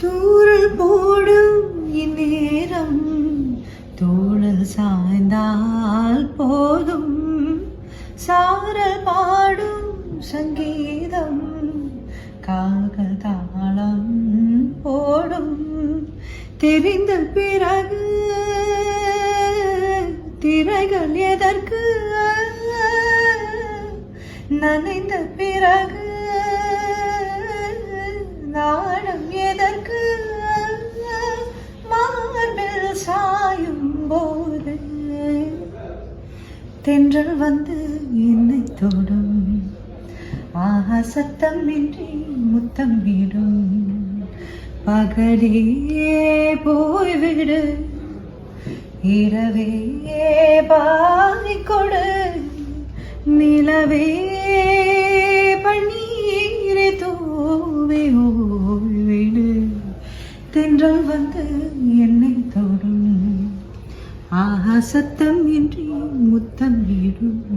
தூரல் போடும் இந்நேரம் தோழல் சாய்ந்தால் போதும் சாரல் பாடும் சங்கீதம் கால்கள் தாளம் போடும் தெரிந்த பிறகு திரைகள் எதற்கு நனைந்த பிறகு போது தென்றல் வந்து என்னை தொடும். ஆஹா சத்தம் இன்றி முத்தம் விடும் பகலே போய்விடு இரவே பாதி கொடு நிலவே பன்னீரை தூவி ஓய்விடு. தென்றல் வந்து என்னை தொடும். அசத்தம் இன்றி முத்தம் இடும்.